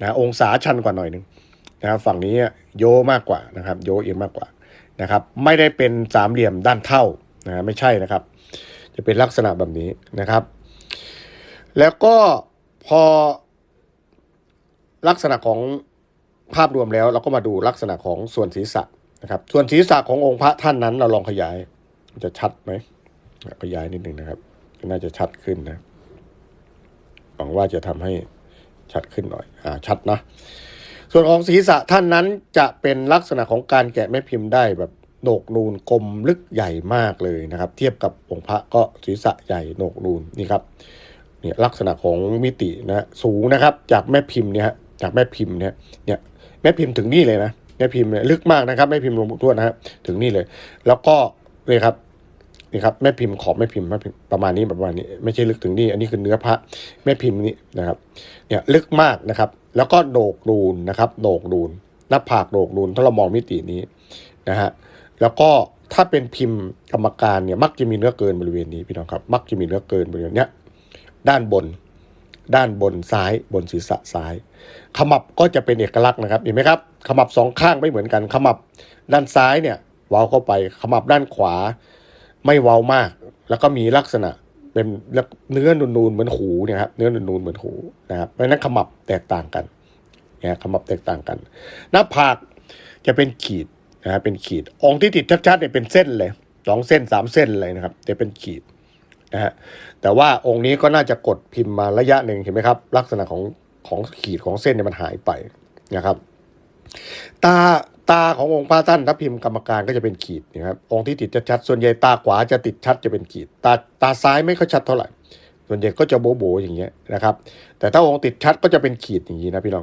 นะองศาชันกว่าหน่อยหนึ่งนะครับฝั่งนี้โยมากกว่านะครับ โยเอียงมากกว่านะครับ ไม่ได้เป็นสามเหลี่ยมด้านเท่านะไม่ใช่นะครับ จะเป็นลักษณะแบบนี้นะครับ แล้วก็พอลักษณะของภาพรวมแล้วเราก็มาดูลักษณะของส่วนศีรษะนะครับ ส่วนศีรษะขององค์พระท่านนั้น เราลองขยายจะชัดไหมขยายนิดหนึ่งนะครับ น่าจะชัดขึ้นนะหวังว่าจะทำให้ ชัดขึ้นหน่อยอ่าชัดนะ ส่วนของศีรษะท่านนั้นจะเป็นลักษณะของการแกะแม่พิมพ์ได้แบบโหนกนูนกลมลึกใหญ่มากเลยนะครับ เทียบกับองค์พระก็ศีรษะใหญ่โหนกนูนนี่ครับเนี่ยลักษณะของมิตินะสูงนะครับ จากแม่พิมพ์เนี่ยจากแม่พิมพ์เนี่ยเนี่ยแม่พิมพ์ถึงนี่เลยนะแม่พิมพ์เนี่ยลึกมากนะครับแม่พิมพ์หลวงปู่ทวดนะฮะถึงนี่เลย แล้วก็เลยครับ นี่ครับแม่พิมพ์ขอบแม่พิมพ์ม่พิมประมาณนี้ประมาณนี้ไม่ใช่ลึกถึงนี่อันนี้คือเนื้อพระแม่พิมพ์นี่นะครับเนี่ยลึกมากนะครับ แล้วก็โหนกนูนนะครับโหนกนูนหน้าผากโหนกนูนถ้าเรามองมิตินี้นะฮะแล้วก็ถ้าเป็นพิมพ์กรรมการเนี่ยมักจะมีเนื้อเกินบริเวณนี้พี่น้องครับ มักจะมีเนื้อเกินบริเวณเนี้ยด้านบน ด้านบนซ้ายบนศีรษะซ้าย ขมับก็จะเป็นเอกลักษณ์นะครับเห็นไหมครับ ขมับสองข้างไม่เหมือนกัน ขมับด้านซ้ายเนี่ยว้าเข้าไป ขมับด้านขวา ไม่เว้ามาก แล้วก็มีลักษณะเป็นเนื้อนูนๆเหมือนหูเนี่ยครับเนื้อนูนๆเหมือนหูนะครับเพราะนั้นขมับแตกต่างกันนะขมับแตกต่างกัน หน้าผากจะเป็นขีดนะฮะเป็นขีดองค์ที่ติดชัดๆเนี่ยเป็นเส้นเลยสองเส้นสามเส้นเลยนะครับ จะเป็นขีดนะฮะแต่ว่าองค์นี้ก็น่าจะกดพิมพ์มาระยะหนึ่งเห็นไหมครับ ลักษณะของของขีดของเส้นเนี่ยมันหายไปนะครับ ตา ตาขององค์พระท่านทัพพิมพ์กรรมการก็จะเป็นขีดนะครับองค์ที่ติดจะชัดส่วนใหญ่ตาขวาจะติดชัดจะเป็นขีด ตาตาซ้ายไม่ค่อยชัดเท่าไหร่ส่วนใหญ่ก็จะโบ๋ๆอย่างเงี้ยนะครับ แต่ถ้าองค์ติดชัดก็จะเป็นขีดอย่างนี้นะพี่น้อง